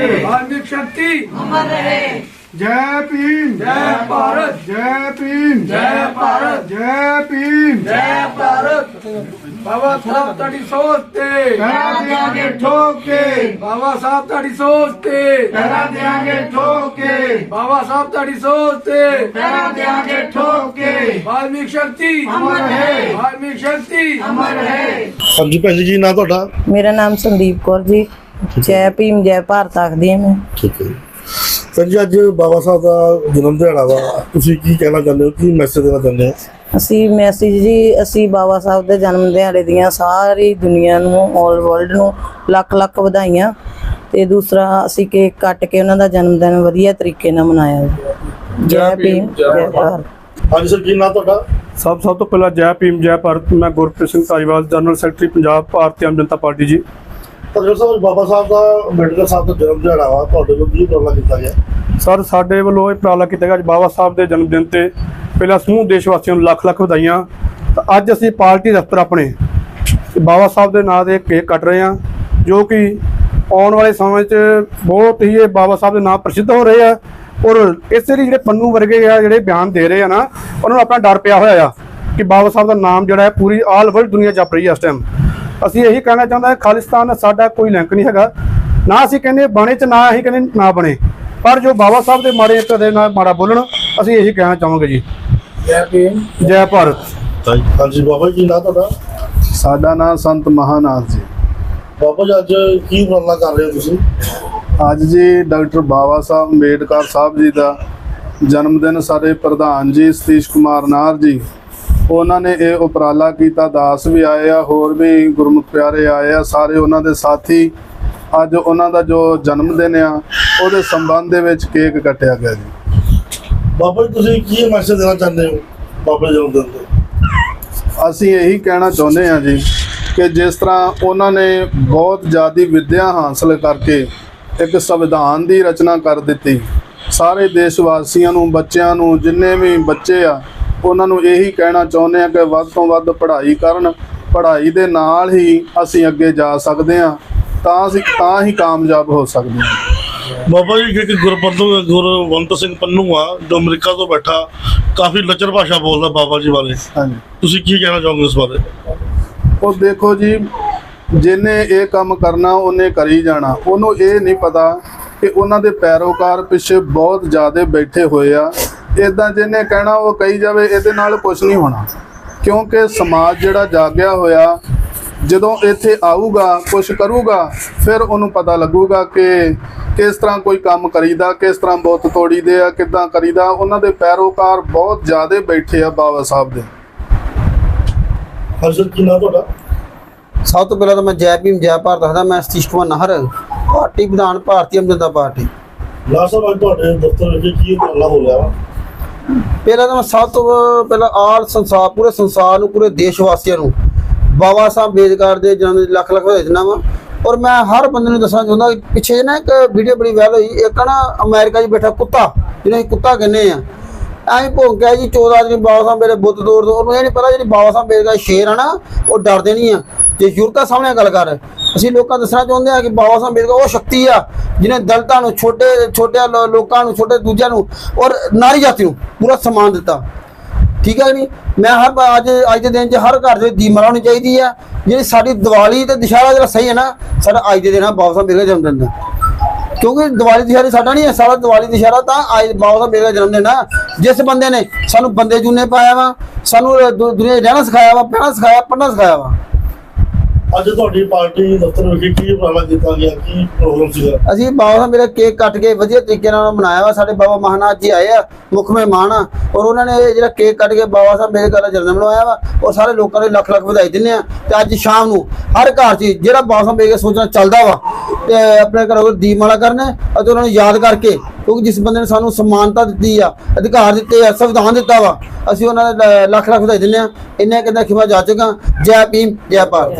धार्मिक शक्ति अमर रहे जय भीम जय भारत जय भीम जय भारत जय भीम जय भारत बाबा साहब तड़ी सोचते करा देंगे ठोक के बाबा साहब तड़ी सोचते करा देंगे ठोक के बाबा साहब तड़ी सोचते करा देंगे ठोक के धार्मिक शक्ति अमर है धार्मिक शक्ति अमर है ਹਾਂਜੀ ਭੈਣ ਜੀ ਕੀ ਨਾਂ ਤੁਹਾਡਾ ਮੇਰਾ ਨਾਮ ਸੰਦੀਪ ਕੌਰ ਜੀ ਜੈ ਭੀਮ ਜੈ ਭਾਰਤ ਆਖਦੀ ਹਾਂ ਮੈਂ। ਠੀਕ ਹੈ ਭੈਣ ਜੀ ਅੱਜ ਬਾਬਾ ਸਾਹਿਬ ਦਾ ਜਨਮ ਦਿਹਾੜਾ ਵਾ। ਤੁਸੀਂ ਕੀ ਕਹਿਣਾ ਚਾਹੁੰਦੇ ਹੋ? ਕੀ ਮੈਸੇਜ ਦੇਣਾ ਚਾਹੁੰਦੇ ਹੋ? ਅਸੀਂ ਮੈਸੇਜ ਜੀ ਅਸੀਂ ਬਾਬਾ ਸਾਹਿਬ ਦੇ ਜਨਮ ਦਿਹਾੜੇ ਦੀਆਂ ਸਾਰੀ ਦੁਨੀਆ ਨੂੰ ਆਲ ਵਰਲਡ ਨੂੰ ਲੱਖ ਲੱਖ ਵਧਾਈਆਂ। ਤੇ ਦੂਸਰਾ ਅਸੀਂ ਕੇਕ ਕੱਟ ਕੇ ਉਹਨਾਂ ਦਾ ਜਨਮ ਦਿਨ ਵਧੀਆ ਤਰੀਕੇ ਨਾਲ ਮਨਾਇਆ ਜੀ। ਜੈ ਭੀਮ ਜੈ ਭਾਰਤ। ਹਾਂਜੀ ਸਰ ਕੀ ਨਾਂ ਤੁਹਾਡਾ? ਸਭ ਸਭ ਤੋਂ ਪਹਿਲਾਂ ਜੈ ਭੀਮ ਜੈ ਭਾਰਤ। ਮੈਂ Gurpreet Singh Dhariwal general secretary Punjab Bharti Aam Janta party ji. ਤਾਂ ਸਾਹਿਬ, ਬਾਬਾ ਸਾਹਿਬ ਦਾ ਅੰਬੇਡਕਰ ਸਾਹਿਬ ਦਾ ਜਨਮ ਦਿਹਾੜਾ ਵਾ, ਤੁਹਾਡੇ ਵੱਲੋਂ ਕੀ ਉਪਰਾਲਾ ਕੀਤਾ ਗਿਆ? ਸਰ, ਸਾਡੇ ਵੱਲੋਂ ਇਹ ਉਪਰਾਲਾ ਕੀਤਾ ਗਿਆ ਅੱਜ ਬਾਬਾ ਸਾਹਿਬ ਦੇ ਜਨਮ ਦਿਨ ਤੇ ਪਹਿਲਾਂ ਸਮੂਹ ਦੇਸ਼ ਵਾਸੀਆਂ ਨੂੰ ਲੱਖ ਲੱਖ ਵਧਾਈਆਂ। ਤਾਂ ਅੱਜ ਅਸੀਂ ਪਾਰਟੀ ਦਫ਼ਤਰ ਆਪਣੇ ਬਾਬਾ ਸਾਹਿਬ ਦੇ ਨਾਂ ਤੇ ਕੇਕ ਕੱਟ ਰਹੇ ਹਾਂ, ਜੋ ਕਿ ਆਉਣ ਵਾਲੇ ਸਮੇਂ 'ਚ ਬਹੁਤ ਹੀ ਇਹ ਬਾਬਾ ਸਾਹਿਬ ਦੇ ਨਾਮ ਪ੍ਰਸਿੱਧ ਹੋ ਰਹੇ ਆ। ਔਰ ਇਸੇ ਲਈ ਜਿਹੜੇ ਪੰਨੂ ਵਰਗੇ ਆ, ਜਿਹੜੇ ਬਿਆਨ ਦੇ ਰਹੇ ਆ ਨਾ, ਉਹਨਾਂ ਨੂੰ ਆਪਣਾ ਡਰ ਪਿਆ ਹੋਇਆ ਆ ਕਿ ਬਾਬਾ ਸਾਹਿਬ ਦਾ ਨਾਮ ਜਿਹੜਾ ਹੈ ਪੂਰੀ ਆਲ ਵਰਲਡ ਦੁਨੀਆ ਜਪ ਰਹੀ ਹੈ ਇਸ ਟਾਈਮ ਅਸੀਂ ਇਹੀ ਕਹਿਣਾ ਚਾਹੁੰਦਾ ਖਾਲਿਸਤਾਨ ਸਾਡਾ ਕੋਈ ਲਿੰਕ ਨਹੀਂ ਹੈਗਾ। ਨਾ ਅਸੀਂ ਕਹਿੰਦੇ ਬਣੇ ਚ ਨਾ ਅਸੀਂ ਕਹਿੰਦੇ ਨਾ ਬਣੇ। ਪਰ ਜੋ ਬਾਬਾ ਸਾਹਿਬ ਦੇ ਮਾੜੇ ਇੱਕ ਦੇ ਨਾਲ ਮਾੜਾ ਬੋਲਣ ਅਸੀਂ ਇਹੀ ਕਹਿਣਾ ਚਾਹਾਂਗੇ ਜੀ। ਜੈ ਭਾਰਤ। ਹਾਂਜੀ ਬਾਬਾ ਜੀ ਨਾ ਤੁਹਾਡਾ? ਸਾਡਾ ਨਾਮ ਸੰਤ ਮਹਾਨਾਥ ਜੀ। ਬਾਬਾ ਜੀ ਅੱਜ ਕੀ ਉਪਰਾਲਾ ਕਰ ਰਹੇ ਹੋ ਤੁਸੀਂ? ਅੱਜ ਜੀ ਡਾਕਟਰ ਬਾਬਾ ਸਾਹਿਬ ਅੰਬੇਡਕਰ ਸਾਹਿਬ ਜੀ ਦਾ ਜਨਮ ਦਿਨ ਸਾਡੇ ਪ੍ਰਧਾਨ ਜੀ ਸਤੀਸ਼ ਕੁਮਾਰ ਨਾਰ ਜੀ। ਉਹਨਾਂ ਨੇ ਇਹ ਉਪਰਾਲਾ ਕੀਤਾ ਦਾਸ ਵੀ ਆਏ ਆ ਹੋਰ ਵੀ ਗੁਰਮੁਖ ਪਿਆਰੇ ਆਏ ਆ ਸਾਰੇ ਉਹਨਾਂ ਦੇ ਸਾਥੀ ਅੱਜ ਉਹਨਾਂ ਦਾ ਜੋ ਜਨਮ ਦਿਨ ਆ ਉਹਦੇ ਸੰਬੰਧ ਦੇ ਵਿੱਚ ਕੇਕ ਕੱਟਿਆ ਗਿਆ ਜੀ। ਬਾਬਾ ਜੀ ਤੁਸੀਂ ਕੀ ਮੈਸੇਜ ਦੇਣਾ ਚਾਹੁੰਦੇ ਹੋ ਬਾਬਾ ਜੀ ਜਨਮ ਦਿਨ ਤੇ? ਅਸੀਂ ਇਹੀ ਕਹਿਣਾ ਚਾਹੁੰਦੇ ਹਾਂ ਜੀ ਕਿ ਜਿਸ ਤਰ੍ਹਾਂ ਉਹਨਾਂ ਨੇ ਬਹੁਤ ਜ਼ਿਆਦੀ ਵਿੱਦਿਆ ਹਾਸਲ ਕਰਕੇ ਇੱਕ ਸੰਵਿਧਾਨ ਦੀ ਰਚਨਾ ਕਰ ਦਿੱਤੀ ਸਾਰੇ ਦੇਸ਼ ਵਾਸੀਆਂ ਨੂੰ ਬੱਚਿਆਂ ਨੂੰ ਜਿੰਨੇ ਵੀ ਬੱਚੇ ਆ ਉਹਨਾਂ ਨੂੰ ਇਹੀ ਕਹਿਣਾ ਚਾਹੁੰਦੇ ਆ ਕਿ ਵੱਧ ਤੋਂ ਵੱਧ ਪੜ੍ਹਾਈ ਕਰਨ ਪੜ੍ਹਾਈ ਦੇ ਨਾਲ ਹੀ ਅਸੀਂ ਅੱਗੇ ਜਾ ਸਕਦੇ ਹਾਂ ਤਾਂ ਅਸੀਂ ਤਾਂ ਹੀ ਕਾਮਯਾਬ ਹੋ ਸਕਦੇ ਹਾਂ। ਬਾਬਾ ਜੀ ਇੱਕ ਗੁਰਪੰਤੂ ਗੁਰਵੰਤ ਸਿੰਘ ਪੰਨੂ ਆ ਜੋ ਅਮਰੀਕਾ ਤੋਂ ਬੈਠਾ ਕਾਫੀ ਲੱਚਰ ਭਾਸ਼ਾ ਬੋਲਦਾ ਬਾਬਾ ਜੀ ਬਾਰੇ। ਹਾਂਜੀ। ਤੁਸੀਂ ਕੀ ਕਹਿਣਾ ਚਾਹੋਗੇ ਇਸ ਬਾਰੇ? ਉਹ ਦੇਖੋ ਜੀ ਜਿਹਨੇ ਇਹ ਕੰਮ ਕਰਨਾ ਉਹਨੇ ਕਰੀ ਜਾਣਾ। ਉਹਨੂੰ ਇਹ ਨਹੀਂ ਪਤਾ ਕਿ ਉਹਨਾਂ ਦੇ ਪੈਰੋਕਾਰ ਪਿੱਛੇ ਬਹੁਤ ਜ਼ਿਆਦੇ ਬੈਠੇ ਹੋਏ ਆ। ਇਦਾਂ ਜਿਹਨੇ ਕਹਿਣਾ ਉਹ ਕਹੀ ਜਾਵੇ ਇਹਦੇ ਨਾਲ ਕੁਝ ਨਹੀਂ ਹੋਣਾ। ਕਿਉਂਕਿ ਸਮਾਜ ਜਿਹੜਾ ਜਾਗਿਆ ਹੋਇਆ ਜਦੋਂ ਇੱਥੇ ਆਊਗਾ ਕੁਝ ਕਰੂਗਾ ਫਿਰ ਉਹਨੂੰ ਪਤਾ ਲੱਗੂਗਾ ਕਿ ਕਿਸ ਤਰ੍ਹਾਂ ਕੋਈ ਕੰਮ ਕਰੀਦਾ ਕਿਸ ਤਰ੍ਹਾਂ ਬੁੱਤ ਤੋੜੀਦੇ ਆ ਕਿੱਦਾਂ ਕਰੀਦਾ। ਉਹਨਾਂ ਦੇ ਪੈਰੋਕਾਰ ਬਹੁਤ ਜ਼ਿਆਦੇ ਬੈਠੇ ਆ ਬਾਬਾ ਸਾਹਿਬ ਦੇ। ਸਰ ਕੀ ਨਾਂ ਤੁਹਾਡਾ? ਸਭ ਤੋਂ ਪਹਿਲਾਂ ਤਾਂ ਮੈਂ ਜੈ ਭੀਮ ਜੈ ਭਾਰਤ ਦੱਸਦਾ ਮੈਂ ਸਤੀਸ਼ ਕੁਮਾਰ ਨਾਹਰ ਪਾਰਟੀ ਵਿਧਾਨ ਭਾਰਤੀ ਜਨਤਾ ਪਾਰਟੀ। ਲਾ ਸਾਹਿਬ ਅੱਜ ਤੁਹਾਡੇ ਦਫ਼ਤਰ ਵਿੱਚ ਕੀ ਹੋ ਰਿਹਾ ਵਾ? ਪਹਿਲਾਂ ਤਾਂ ਮੈਂ ਸਭ ਤੋਂ ਪਹਿਲਾਂ ਆਲ ਸੰਸਾਰ, ਪੂਰੇ ਸੰਸਾਰ ਨੂੰ, ਪੂਰੇ ਦੇਸ਼ ਵਾਸੀਆਂ ਨੂੰ ਬਾਬਾ ਸਾਹਿਬ ਅੰਬੇਦਕਰ ਦੇ ਜਨਮ ਦੀ ਲੱਖ ਲੱਖ ਵਧਾਈ ਦਿੰਦਾ ਔਰ ਮੈਂ ਹਰ ਬੰਦੇ ਨੂੰ ਦੱਸਣਾ ਚਾਹੁੰਦਾ ਪਿੱਛੇ ਜਿਹੇ ਨਾ ਇੱਕ ਵੀਡੀਓ ਬੜੀ ਵਾਇਰਲ ਹੋਈ, ਇੱਕ ਨਾ ਅਮਰੀਕਾ 'ਚ ਬੈਠਾ ਕੁੱਤਾ, ਜਿਹਨੂੰ ਅਸੀਂ ਕੁੱਤਾ ਕਹਿੰਦੇ ਆ ਐਂ ਭੌਂਕਿਆ ਜੀ 14 ਦਿਨ ਬਾਬਾ ਸਾਹਿਬ ਮੇਰੇ ਬੁੱਤ ਤੋੜ ਦੋ। ਉਹਨੂੰ ਇਹ ਨਹੀਂ ਪਤਾ ਜਿਹੜੀ ਬਾਬਾ ਸਾਹਿਬ ਅੰਬੇਦਕਰ ਸ਼ੇਰ ਆ ਨਾ, ਉਹ ਡਰਦੇ ਨਹੀਂ ਆ। ਜੇ ਯੂਰਤਾ ਸਾਹਮਣੇ ਗੱਲ ਕਰ ਅਸੀਂ ਲੋਕਾਂ ਨੂੰ ਦੱਸਣਾ ਚਾਹੁੰਦੇ ਹਾਂ ਕਿ ਬਾਬਾ ਸਾਹਿਬ ਅੰਬੇਦਕਰ ਉਹ ਸ਼ਕਤੀ ਆ ਜਿਹਨੇ ਦਲਿਤਾਂ ਨੂੰ, ਛੋਟੇ ਛੋਟੇ ਲੋਕਾਂ ਨੂੰ, ਛੋਟੇ ਦੂਜਿਆਂ ਨੂੰ ਔਰ ਨਾਰੀ ਜਾਤੀ ਨੂੰ ਪੂਰਾ ਸਨਮਾਨ ਦਿੱਤਾ। ਠੀਕ ਹੈ ਕਿ ਨਹੀਂ? ਮੈਂ ਹਰ ਅੱਜ ਅੱਜ ਦੇ ਦਿਨ 'ਚ ਹਰ ਘਰ ਦੇ ਦੀਪਮਾਲਾ ਹੋਣੀ ਚਾਹੀਦੀ ਆ ਜਿਹੜੀ ਸਾਡੀ ਦੀਵਾਲੀ ਤੇ ਦੁਸ਼ਹਿਰਾ ਜਿਹੜਾ ਸਹੀ ਹੈ ਨਾ, ਸਾਡਾ ਅੱਜ ਦੇ ਦਿਨ ਆ ਬਾਬਾ ਸਾਹਿਬ ਅੰਬੇਦਕਰ ਜਨਮ ਦਿਨ ਦਾ। ਕਿਉਂਕਿ ਦੀਵਾਲੀ ਦੁਸ਼ਹਿਰਾ ਸਾਡਾ ਨਹੀਂ ਹੈ ਸਾਡਾ ਦੀਵਾਲੀ ਦੁਸ਼ਹਿਰਾ ਤਾਂ ਅੱਜ ਬਾਬਾ ਸਾਹਿਬ ਅੰਬੇਦਕਰ ਜਨਮ ਦਿਨ ਆ। ਜਿਸ ਬੰਦੇ ਨੇ ਸਾਨੂੰ ਬੰਦੇ ਜੂਨੇ ਪਾਇਆ ਵਾ, ਸਾਨੂੰ ਦੁ- ਦੁਨੀਆ 'ਚ ਰਹਿਣਾ ਸਿਖਾਇਆ ਵਾ, ਪਹਿਣਾ ਸਿਖਾਇਆ, ਪੜ੍ਹਨਾ ਸਿਖਾਇਆ ਵਾ। ਅੱਜ ਤੁਹਾਡੀ ਪਾਰਟੀ ਦਫ਼ਤਰ ਵਿੱਚ ਕੀ ਉਪਰਾਲਾ ਕੀਤਾ ਗਿਆ? ਕੀ ਪ੍ਰੋਗਰਾਮ ਸੀਗਾ? ਅਸੀਂ ਬਾਬਾ ਸਾਹਿਬ ਮੇਰਾ ਕੇਕ ਕੱਟ ਕੇ ਵਧੀਆ ਤਰੀਕੇ ਨਾਲ ਮਨਾਇਆ ਵਾ। ਸਾਡੇ ਬਾਬਾ ਮਹਾਨਾਥ ਜੀ ਆਏ ਆ, ਮੁੱਖ ਮਹਿਮਾਨ ਆ। ਔਰ ਉਹਨਾਂ ਨੇ ਜਿਹੜਾ ਕੇਕ ਕੱਟ ਕੇ ਬਾਬਾ ਸਾਹਿਬ ਮੇਰੇ ਘਰ ਦਾ ਜਨਮ ਮਨਾਇਆ ਵਾ ਔਰ ਸਾਰੇ ਲੋਕਾਂ ਦੇ ਲੱਖ ਲੱਖ ਵਧਾਈ ਦਿੰਦੇ ਆ। ਤੇ ਅੱਜ ਸ਼ਾਮ ਨੂੰ ਹਰ ਘਰ 'ਚ ਜਿਹੜਾ ਬਾਬਾ ਸਾਹਿਬ ਮੇਰੇ ਸੋਚਣਾ ਚੱਲਦਾ ਵਾ, ਤੇ ਆਪਣੇ ਘਰੋਂ ਦੀਪਮਾਲਾ ਕਰਨਾ ਅਤੇ ਉਹਨਾਂ ਨੂੰ ਯਾਦ ਕਰਕੇ ਕਿਉਂਕਿ ਜਿਸ ਬੰਦੇ ਨੇ ਸਾਨੂੰ ਸਮਾਨਤਾ ਦਿੱਤੀ ਆ, ਅਧਿਕਾਰ ਦਿੱਤੇ ਆ, ਸੰਵਿਧਾਨ ਦਿੱਤਾ ਵਾ, ਅਸੀਂ ਉਹਨਾਂ ਦਾ ਲੱਖ ਲੱਖ ਵਧਾਈ ਦਿੰਦੇ ਆ। ਇੰਨਾ ਕਹਿੰਦਾ ਖਿਮਾ ਜਾ ਚੁੱਕਾ, ਜੈ ਭੀਮ, ਜੈ ਭਾਰਤ।